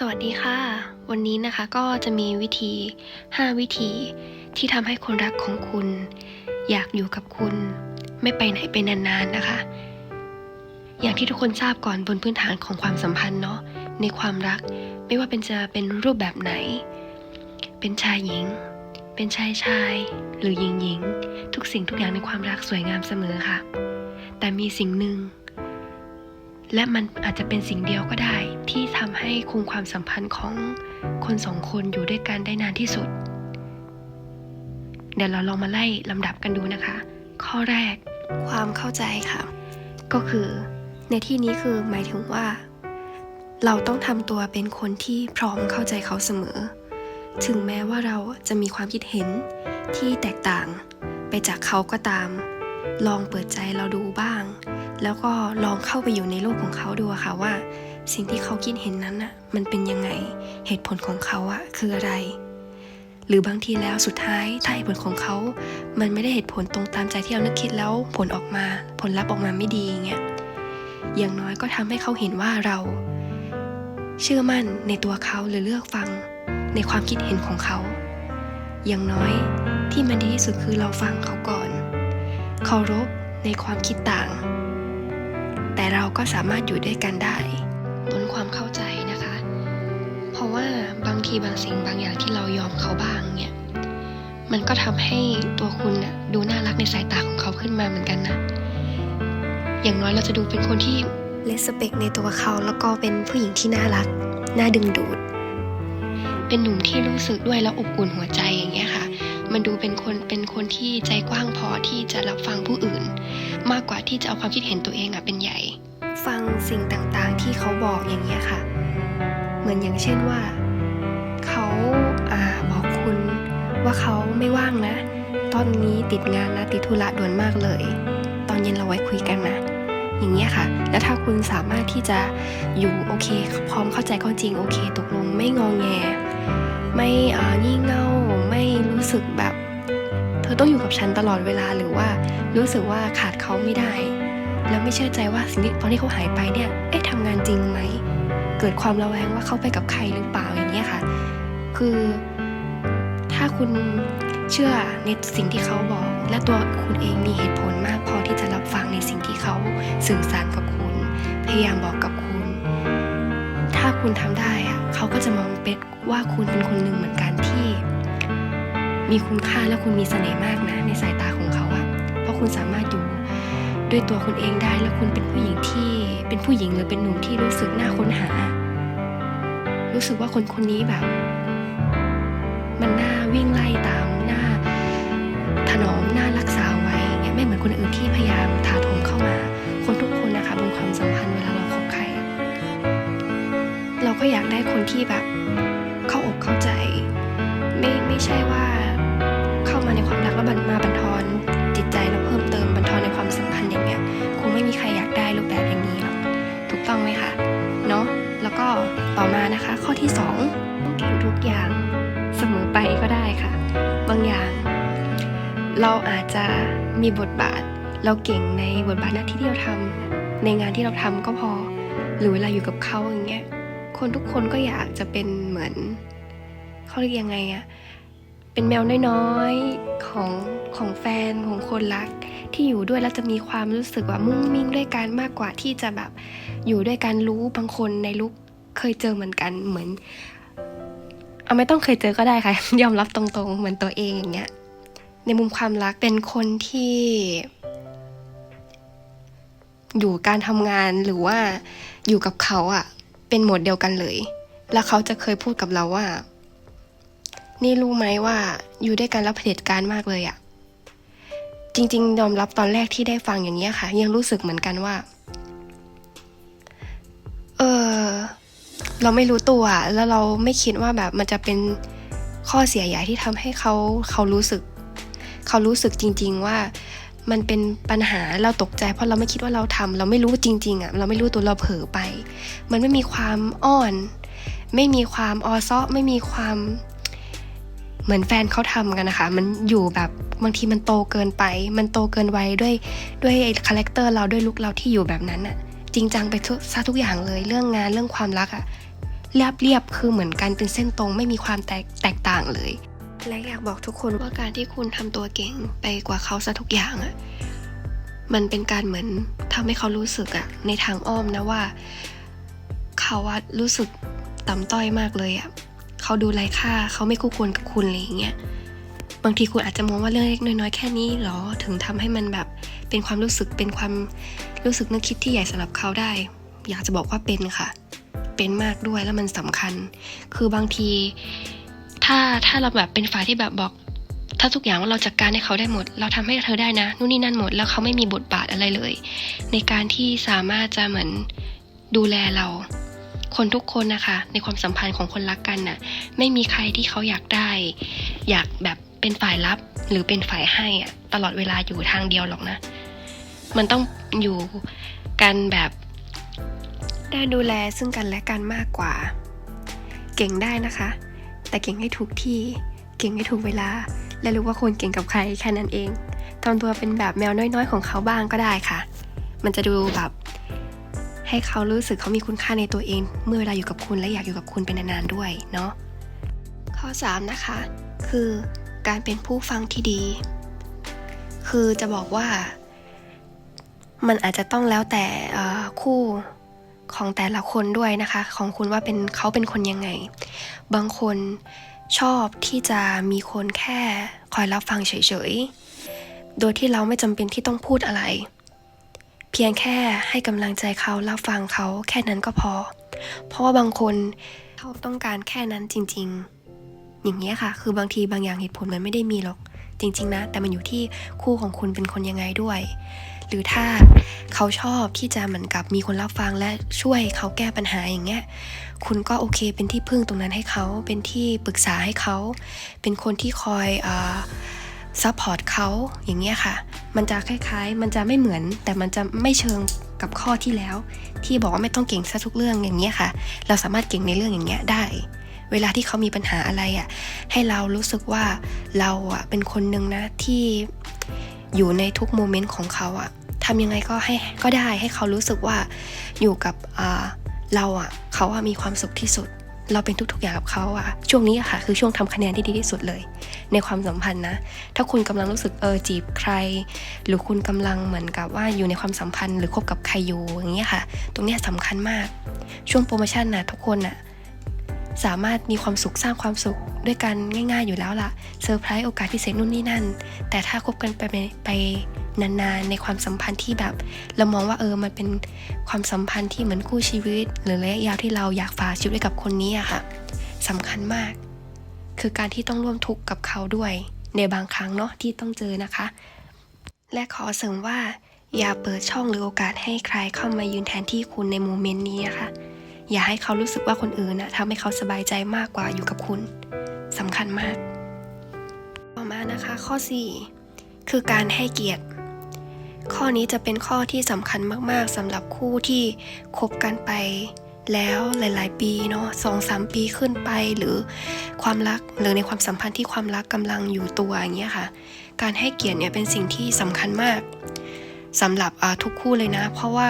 สวัสดีค่ะ วันนี้นะคะก็จะมีวิธี 5 วิธีที่ทำให้คนรักของคุณ อยากอยู่กับคุณ ไม่ไปไหนไปนานๆนะคะ อย่างที่ทุกคนทราบก่อนบนพื้นฐานของความสัมพันธ์เนาะในความรักไม่ว่าเป็นจะเป็นรูปแบบไหน เป็นชายหญิง เป็นชายชาย หรือหญิงหญิง ทุกสิ่งทุกอย่างในความรักสวยงามเสมอค่ะ แต่มีสิ่งหนึ่งและมันอาจจะเป็นสิ่งเดียวก็ได้ที่ ทำให้คงความสัมพันธ์ของคนสองคนอยู่ด้วยกันได้นานที่สุด เดี๋ยวเราลองมาไล่ลำดับกันดูนะคะ ข้อแรกความเข้าใจค่ะ ก็คือในที่นี้คือหมายถึงว่า เราต้องทำตัวเป็นคนที่พร้อมเข้าใจเขาเสมอ ถึงแม้ว่าเราจะมีความคิดเห็นที่แตกต่างไปจากเขาก็ตาม ลองเปิดใจเราดูบ้าง แล้วก็ลองเข้าไปอยู่ในโลกของเขาดูอะค่ะว่า สิ่งที่เขาคิดเห็นนั้นน่ะมันเป็นยังไง เหตุผลของเขาอะคืออะไร หรือบางทีแล้วสุดท้ายถ้าเหตุผลของเขา มันไม่ได้เหตุผลตรงตามใจที่เรานึกคิดแล้วผลออกมา ผลลัพธ์ออกมาไม่ดีอย่างเงี้ย อย่างน้อยก็ทำให้เขาเห็นว่าเราเชื่อมั่นในตัวเขาหรือเลือกฟังในความคิดเห็นของเขา อย่างน้อยที่มันดีที่สุดคือเราฟังเขาก่อน เคารพในความคิดต่าง แต่เราก็สามารถอยู่ด้วยกันได้ ความเข้าใจนะคะ เพราะว่าบางทีบางสิ่งบางอย่างที่เรายอมเขาบ้างเนี่ย มันก็ทำให้ตัวคุณน่ะดูน่ารักในสายตาของเขาขึ้นมาเหมือนกันนะ อย่างน้อยเราจะดูเป็นคนที่เลสเปกในตัวเขาแล้วก็เป็นผู้หญิงที่น่ารัก น่าดึงดูด เป็นหนุ่มที่รู้สึกด้วยแล้วอบอุ่นหัวใจอย่างเงี้ยค่ะ มันดูเป็นคนเป็นคนที่ใจกว้างพอที่จะรับฟังผู้อื่น มากกว่าที่จะเอาความคิดเห็นตัวเองอะเป็นใหญ่ ฟังสิ่งต่างๆ ที่เขาบอกอย่างเงี้ยค่ะ เหมือนอย่างเช่นว่า เขาอ่าบอกคุณว่าเขาไม่ว่างนะ ตอนนี้ติดงานนะติดธุระด่วนมากเลย ตอนเย็นเราไว้คุยกันนะ อย่างเงี้ยค่ะ แล้วถ้าคุณสามารถที่จะอยู่โอเค พร้อมเข้าใจเขาจริงโอเค ตกลงไม่งองแง ไม่อ่างี่เง่าไม่รู้สึกแบบ เธอต้องอยู่กับฉันตลอดเวลาหรือว่ารู้สึกว่าขาดเขาไม่ได้ แล้วไม่เชื่อใจว่าสิ่งที่ตอนที่เขาหายไปเนี่ยเอ๊ะทำงานจริงไหมเกิดความระแวงว่าเขาไปกับใครหรือเปล่าอย่างเงี้ยค่ะ คือถ้าคุณเชื่อในสิ่งที่เขาบอก และตัวคุณเองมีเหตุผลมากพอที่จะรับฟังในสิ่งที่เขาสื่อสารกับคุณ พยายามบอกกับคุณ ถ้าคุณทำได้อะเขาก็จะมองเป็นว่าคุณเป็นคนหนึ่งเหมือนกันที่ มีคุณค่าและคุณมีเสน่ห์มากนะในสายตาของเขาอะเพราะคุณสามารถอยู่ ด้วยตัวคุณเองได้แล้วคุณเป็นผู้หญิงที่เป็นผู้หญิงหรือเป็นหนุ่มที่รู้สึกน่าค้นหา รู้สึกว่าคนคนนี้แบบ มันน่าวิ่งไล่ตามน่าถนอมน่ารักษาไว้อย่างเงี้ยไม่เหมือนคนอื่นที่พยายามถาโถมเข้ามา คนทุกคนนะคะบนความสัมพันธ์เวลาเราคบใคร เราก็อยากได้คนที่แบบเข้าอกเข้าใจ ไม่ไม่ใช่ว่าเข้ามาในความรักแล้วบันมาบันทอน มานะคะ ข้อที่สองต้องเก่งทุกอย่างเสมอไปก็ได้ค่ะ บางอย่าง เราอาจจะมีบทบาท เราเก่งในบทบาทหน้าที่ที่เราทำในงานที่เราทำก็พอ หรือเวลาอยู่กับเขาอย่างเงี้ยคนทุกคนก็อยากจะเป็นเหมือนเขาเรียกยังไงอะเป็นแมวน้อยๆของของแฟนของคนรัก ที่อยู่ด้วยแล้วจะมีความรู้สึกว่ามุ้งมิ้งด้วยกันมากกว่าที่จะแบบอยู่ด้วยกันรู้บางคนในลุก เคยเจอเหมือนกันเหมือนเอาไม่ต้องเคยเจอก็ได้ค่ะ ยอมรับตรงๆ เหมือนตัวเองอย่างเงี้ยในมุมความรักเป็นคนที่ อยู่การทำงานหรือว่าอยู่กับเขาอะเป็นโหมดเดียวกันเลย แล้วเขาจะเคยพูดกับเราว่า นี่รู้ไหมว่าอยู่ด้วยกันแล้วเผด็จการมากเลยอะจริง ๆ ยอมรับตอนแรกที่ได้ฟังอย่างนี้ยค่ะ ยังรู้สึกเหมือนกันว่า เออ เราไม่รู้ตัว แล้วเราไม่คิดว่าแบบมันจะเป็นข้อเสียใหญ่ที่ทำให้เขาเขารู้สึก เขารู้สึกจริง ๆ ว่ามันเป็นปัญหาเราตกใจ เพราะเราไม่คิดว่าเราทำเราไม่รู้จริง ๆอะเราไม่รู้ตัวเราเผลอไป มันไม่มีความอ้อน ไม่มีความออซ้อไม่มีความเหมือนแฟนเขาทำกันนะคะ มันอยู่แบบบางทีมันโตเกินไป มันโตเกินวัยด้วยด้วยคาแรคเตอร์เราด้วยลุคเราที่อยู่แบบนั้นอะจริงจังไปทุกซะทุกอย่างเลยเรื่องงานเรื่องความรักอะ เรียบๆคือเหมือนกันเป็นเส้นตรงไม่มีความแตกแตกต่างเลย และอยากบอกทุกคนว่าการที่คุณทำตัวเก่งไปกว่าเขาซะทุกอย่างอะมันเป็นการเหมือนทำให้เขารู้สึกอะในทางอ้อมนะว่า เขาอะรู้สึกต่ำต้อยมากเลยอะเขาดูไร้ค่าเขาไม่คู่ควรกับคุณอะไรอย่างเงี้ยบางทีคุณอาจจะมองว่าเรื่องเล็กน้อยๆแค่นี้หรอถึงทำให้มันแบบเป็นความรู้สึกเป็นความรู้สึกนึกคิดที่ใหญ่สำหรับเขาได้ อยากจะบอกว่าเป็นค่ะ เป็นมากด้วยแล้วมันสำคัญ คือบางที ถ้าถ้าเราแบบเป็นฝ่ายที่แบบบอก ถ้าทุกอย่างว่าเราจัดการให้เขาได้หมด เราทำให้เธอได้นะนู่นนี่นั่นหมด แล้วเขาไม่มีบทบาทอะไรเลย ในการที่สามารถจะเหมือนดูแลเรา คนทุกคนนะคะ ในความสัมพันธ์ของคนรักกันน่ะ ไม่มีใครที่เขาอยากได้ อยากแบบเป็นฝ่ายรับหรือเป็นฝ่ายให้อะตลอดเวลาอยู่ทางเดียวหรอกนะ มันต้องอยู่กันแบบ ได้ดูแลซึ่งกันและกันมากกว่า เก่งได้นะคะ แต่เก่งให้ถูกที่เก่งให้ถูกเวลา และรู้ว่าควรเก่งกับใครแค่นั้นเองทำตัวเป็นแบบแมวน้อยๆ ของเขาบ้างก็ได้ค่ะ มันจะดูแบบ ให้เขารู้สึกเขามีคุณค่าในตัวเอง เมื่อเวลาอยู่กับคุณและอยากอยู่กับคุณเป็นนานๆด้วยเนาะข้อ 3 นะคะ คือการเป็นผู้ฟังที่ดี คือจะบอกว่า มันอาจจะต้องแล้วแต่คู่ ของแต่ละคนด้วยนะคะ ของคุณว่าเป็นเขาเป็นคนยังไง บางคนชอบที่จะมีคนแค่คอยรับฟังเฉยๆ โดยที่เราไม่จำเป็นที่ต้องพูดอะไร เพียงแค่ให้กำลังใจเขารับฟังเขาแค่นั้นก็พอ เพราะว่าบางคนเขาต้องการแค่นั้นจริง ๆ อย่างเงี้ยค่ะ คือบางทีบางอย่างเหตุผลมันไม่ได้มีหรอกจริง ๆ นะ แต่มันอยู่ที่คู่ของคุณเป็นคนยังไงด้วย หรือถ้าเขาชอบที่จะเหมือนกับมีคนรับฟังและช่วยเขาแก้ปัญหาอย่างเงี้ย คุณก็โอเคเป็นที่พึ่งตรงนั้นให้เขา เป็นที่ปรึกษาให้เขา เป็นคนที่คอยซัพพอร์ตเขาอย่างเงี้ยค่ะ มันจะคล้ายๆ มันจะไม่เหมือน แต่มันจะไม่เชิงกับข้อที่แล้ว ที่บอกว่าไม่ต้องเก่งซะทุกเรื่องอย่างเงี้ยค่ะ เราสามารถเก่งในเรื่องอย่างเงี้ยได้ เวลาที่เขามีปัญหาอะไรอะ ให้เรารู้สึกว่าเราอะเป็นคนหนึ่งนะที่ อยู่ในทุกโมเมนต์ของเขาอะทำยังไงก็ให้ก็ได้ให้เขารู้สึกว่าอยู่กับเราอะเขาอะมีความสุขที่สุด เราเป็นทุกๆอย่างกับเขาอะช่วงนี้อะค่ะคือช่วงทำคะแนนที่ดีที่สุดเลย ในความสัมพันธ์นะ ถ้าคุณกำลังรู้สึกเออจีบใคร หรือคุณกำลังเหมือนกับว่าอยู่ในความสัมพันธ์หรือคบกับใครอยู่อย่างเงี้ยค่ะ ตรงเนี้ยสำคัญมาก ช่วงโปรโมชั่นนะทุกคนน่ะ สามารถมีความสุขสร้างความสุขด้วยกันง่าย ๆ อยู่แล้วล่ะเซอร์ไพรส์โอกาสพิเศษนู่นนี่นั่น แต่ถ้าคบกันไปไปนานๆในความสัมพันธ์ที่แบบ เรามองว่าเออมันเป็นความสัมพันธ์ที่เหมือนคู่ชีวิต หรือระยะยาวที่เราอยากฝากชีวิตไว้กับคนนี้อะค่ะสำคัญมาก คือการที่ต้องร่วมทุกข์กับเขาด้วย ในบางครั้งเนาะที่ต้องเจอนะคะ และขอเสริมว่า อย่าเปิดช่องหรือโอกาสให้ใครเข้ามายืนแทนที่คุณในโมเมนต์นี้นะคะ อย่าให้เขารู้สึกว่าคนอื่นนะทำให้เขาสบายใจมากกว่าอยู่กับคุณสำคัญมาก ต่อมานะคะข้อ 4 คือการให้เกียรติ ข้อนี้จะเป็นข้อที่สำคัญมากๆสำหรับคู่ที่คบกันไปแล้วหลาย ๆ ปีเนาะสองสามปีขึ้นไปหรือความรักหรือในความสัมพันธ์ที่ความรักกำลังอยู่ตัวอย่างเงี้ยค่ะ การให้เกียรติเนี่ยเป็นสิ่งที่สำคัญมากสำหรับทุกคู่เลยนะ เพราะว่า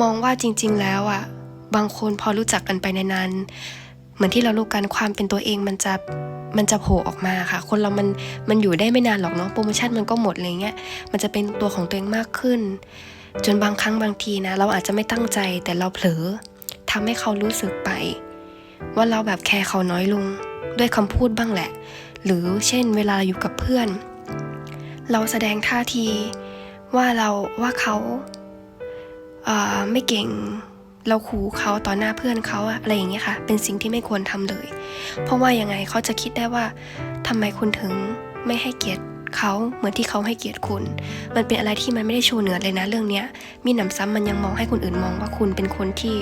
มองว่าจริง ๆ แล้วอะ บางคนพอรู้จักกันไปนานๆเหมือนที่เรารู้กันความเป็นตัวเองมันจะมันจะโผล่ออกมาค่ะ คนเรามันมันอยู่ได้ไม่นานหรอกเนาะโปรโมชั่นมันก็หมดอะไรเงี้ยมันจะเป็นตัวของตัวเองมากขึ้น จนบางครั้งบางทีนะ เราอาจจะไม่ตั้งใจแต่เราเผลอทำให้เขารู้สึกไป ว่าเราแบบแคร์เขาน้อยลงด้วยคำพูดบ้างแหละ หรือเช่นเวลาอยู่กับเพื่อน เราแสดงท่าทีว่าเราว่าเขาเอ่อไม่เก่ง เราขู่เขาต่อหน้าเพื่อนเขาอะอะไรอย่างเงี้ยค่ะ เป็นสิ่งที่ไม่ควรทำเลย เพราะว่ายังไงเขาจะคิดได้ว่าทำไมคุณถึงไม่ให้เกียรติเขาเหมือนที่เขาให้เกียรติคุณ มันเป็นอะไรที่มันไม่ได้โชว์เหนือเลยนะเรื่องเนี้ย มีหนำซ้ำมันยังมองให้คนอื่นมองว่าคุณเป็นคนที่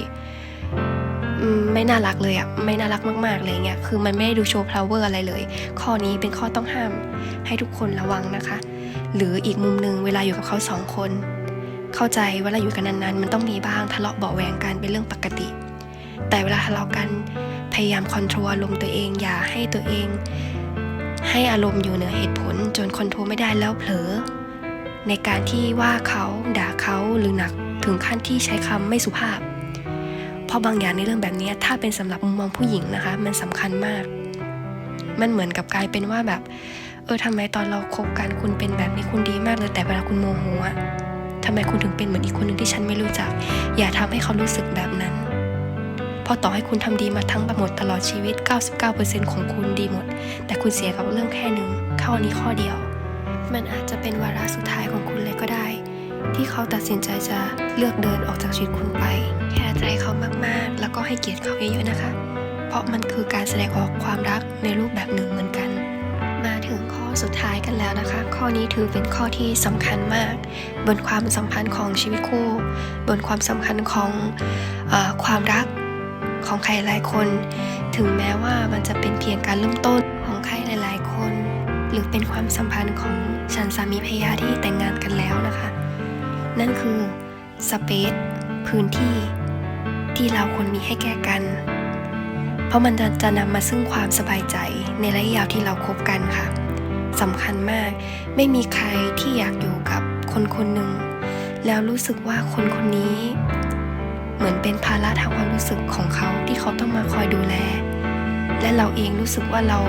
ไม่น่ารักเลยอะไม่น่ารักมากๆเลยเงี้ยคือมันไม่ได้ดูโชว์พลาวเวอร์อะไรเลย ข้อนี้เป็นข้อต้องห้ามให้ทุกคนระวังนะคะ หรืออีกมุมหนึ่งเวลาอยู่กับเขาสองคน เข้าใจเวลาอยู่กันนานๆ มันต้องมีบ้างทะเลาะเบาแหวงกันเป็นเรื่องปกติ แต่เวลาทะเลาะกันพยายามคอนโทรลอารมณ์ตัวเองอย่าให้ตัวเอง ให้อารมณ์อยู่เหนือเหตุผล จนคอนโทรลไม่ได้แล้วเผลอ ในการที่ว่าเขาด่าเขาหรือหนักถึงขั้นที่ใช้คำไม่สุภาพ เพราะบางอย่างในเรื่องแบบนี้ถ้าเป็นสำหรับมุมมองผู้หญิงนะคะ มันสำคัญมาก มันเหมือนกับกลายเป็นว่าแบบ เออทำไมตอนเราคบกันคุณเป็นแบบนี้คุณดีมากเลยแต่เวลาคุณโมโหอะ ทำไมคุณถึงเป็นเหมือนอีกคนหนึ่งที่ฉันไม่รู้จัก อย่าทำให้เขารู้สึกแบบนั้นพราะต่อให้คุณทำดีมาทั้งหมดตลอดชีวิต 99%ของคุณดีหมด แต่คุณเสียกับเรื่องแค่หนึ่งข้อนี้ข้อเดียว มันอาจจะเป็นวาระสุดท้ายของคุณเลยก็ได้ ที่เขาตัดสินใจจะเลือกเดินออกจากชีวิตคุณไป แค่ใจเขามากๆ แล้วก็ให้เกียรติเขาเยอะๆนะคะ เพราะมันคือการแสดงออกความรักในรูปแบบหนึ่งเหมือนกัน สุดท้ายกันแล้วนะคะ ข้อนี้ถือเป็นข้อที่สำคัญมาก บนความสัมพันธ์ของชีวิตคู่ บนความสำคัญของออความรักของใครหลายคน ถึงแม้ว่ามันจะเป็นเพียงการเริ่มต้นของใครหลาย ๆ คน หรือเป็นความสัมพันธ์ของฉันสามีภรรยาที่แต่งงานกันแล้วนะคะ นั่นคือสเปซพื้นที่ที่เราควรมีให้แก่กัน เพราะมันจะจะนำมาซึ่งความสบายใจในระยะยาวที่เราคบกันค่ะ สำคัญมาก ไม่มีใครที่อยากอยู่กับคนคนหนึ่ง แล้วรู้สึกว่าคนคนนี้ เหมือนเป็นภาระทางความรู้สึกของเขาที่เขาต้องมาคอยดูแล และเราเองรู้สึกว่าเรา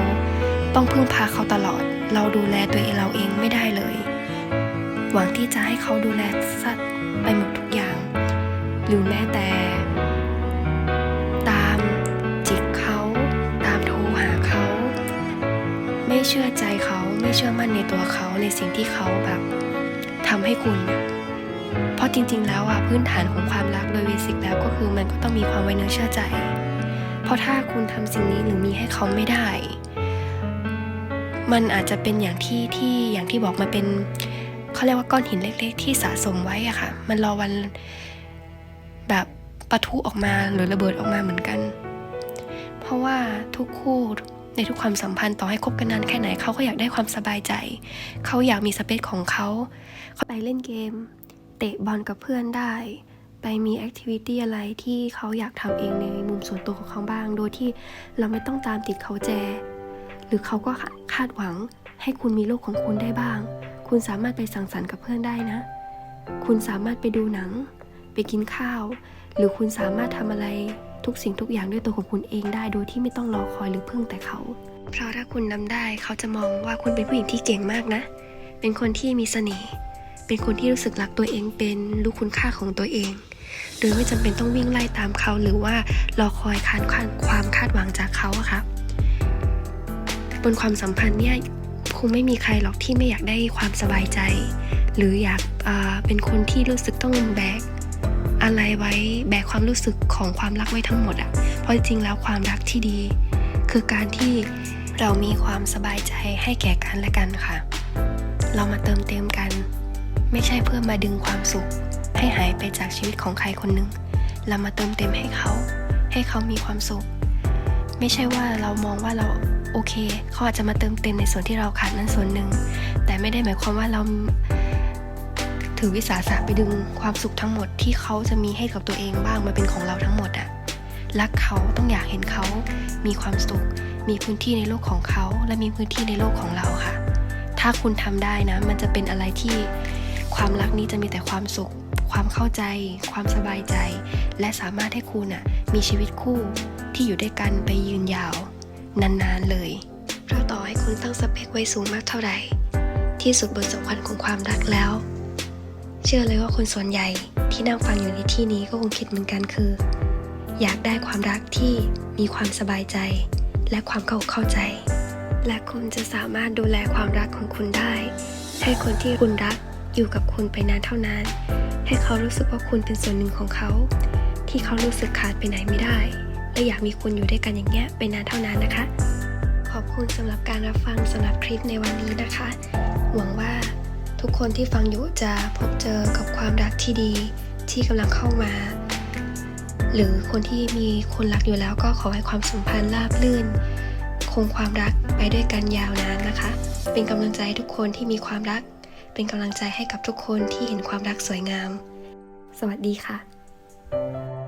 ต้องพึ่งพาเขาตลอด เราดูแลตัวเองเราเองไม่ได้เลย หวังที่จะให้เขาดูแลสัตว์ไปหมดทุกอย่าง หรือแม้แต่ ไม่เชื่อใจเขาไม่เชื่อมั่นในตัวเขาในสิ่งที่เขาแบบทำให้คุณ เพราะจริง ๆ แล้วอะพื้นฐานของความรักโดยเบสิกแล้วก็คือมันก็ต้องมีความไว้เนื้อเชื่อใจ เพราะถ้าคุณทำสิ่งนี้หรือมีให้เขาไม่ได้ มันอาจจะเป็นอย่างที่ที่อย่างที่บอกมันเป็นเขาเรียกว่าก้อนหินเล็ก ๆ ที่สะสมไว้อะค่ะ มันรอวันแบบปะทุออกมาหรือระเบิดออกมาเหมือนกัน เพราะว่าทุกคู่ ในทุกความสัมพันธ์ต่อให้คบกันนานแค่ไหนเขาก็อยากได้ความสบายใจ เขาอยากมีสเปซของเขาเขาไปเล่นเกม เตะบอลกับเพื่อนได้ ไปมีแอคทิวิตี้อะไรที่เขาอยากทำเองในมุมส่วนตัวของเขาบ้าง โดยที่เราไม่ต้องตามติดเขาแจ หรือเขาก็คาดหวังให้คุณมีโลกของคุณได้บ้าง คุณสามารถไปสังสรรค์กับเพื่อนได้นะ คุณสามารถไปดูหนัง ไปกินข้าว หรือคุณสามารถทำอะไร ทุกสิ่งทุกอย่างด้วยตัวของคุณเองได้ โดยที่ไม่ต้องรอคอยหรือพึ่งแต่เขา เพราะถ้าคุณนำได้เขาจะมองว่าคุณเป็นผู้หญิงที่เก่งมากนะ เป็นคนที่มีเสน่ห์ เป็นคนที่รู้สึกรักตัวเองเป็นรู้คุณค่าของตัวเอง โดยไม่จำเป็นต้องวิ่งไล่ตามเขาหรือว่ารอคอยคานความคาดหวังจากเขาอะค่ะบนความสัมพันธ์เนี่ยคงไม่มีใครหรอกที่ไม่อยากได้ความสบายใจ หรืออยากอ่าเป็นคนที่รู้สึกต้องแบก อะไรไว้แบกความรู้สึกของความรักไว้ทั้งหมดอะเพราะจริงแล้วความรักที่ดี คือการที่เรามีความสบายใจให้แก่กันและกันค่ะ เรามาเติมเต็มกัน ไม่ใช่เพื่อมาดึงความสุข ให้หายไปจากชีวิตของใครคนหนึ่งเรามาเติมเต็มให้เขา ให้เขามีความสุข ไม่ใช่ว่าเรามองว่าเราโอเคเขาอาจจะมาเติมเต็มในส่วนที่เราขาดนั้นส่วนหนึ่ง แต่ไม่ได้หมายความว่าเรา ถือวิสาสะไปดึงความสุขทั้งหมดที่เขาจะมีให้กับตัวเองบ้างมาเป็นของเราทั้งหมดอะรักเขาต้องอยากเห็นเขา มีความสุข มีพื้นที่ในโลกของเขา และมีพื้นที่ในโลกของเราค่ะ ถ้าคุณทำได้นะ มันจะเป็นอะไรที่ความรักนี้จะมีแต่ความสุข ความเข้าใจ ความสบายใจ และสามารถให้คุณอะมีชีวิตคู่ที่อยู่ด้วยกันไปยืนยาว นานๆเลยเพราะต่อให้คุณตั้งสเปคไว้สูงมากเท่าไหร่ ที่สุดบนสำคัญของความรักแล้ว เชื่อเลยว่าคนส่วนใหญ่ที่นั่งฟังอยู่ในที่นี้ก็คงคิดเหมือนกันคือ อยากได้ความรักที่มีความสบายใจ และความเข้าเข้าใจ และคุณจะสามารถดูแลความรักของคุณได้ ให้คนที่คุณรักอยู่กับคุณไปนานเท่านานให้เขารู้สึกว่าคุณเป็นส่วนหนึ่งของเขา ที่เขารู้สึกขาดไปไหนไม่ได้ และอยากมีคุณอยู่ด้วยกันอย่างเงี้ยไปนานเท่านานนะคะ ขอบคุณสำหรับการรับฟังสำหรับคลิปในวันนี้นะคะ หวังว่า ทุกคนที่ฟังอยู่จะพบเจอกับความรักที่ดีที่กำลังเข้ามา หรือคนที่มีคนรักอยู่แล้วก็ขอให้ความสัมพันธ์ราบรื่น คงความรักไปด้วยกันยาวนานนะคะ เป็นกำลังใจให้ทุกคนที่มีความรัก เป็นกำลังใจให้กับทุกคนที่เห็นความรักสวยงาม สวัสดีค่ะ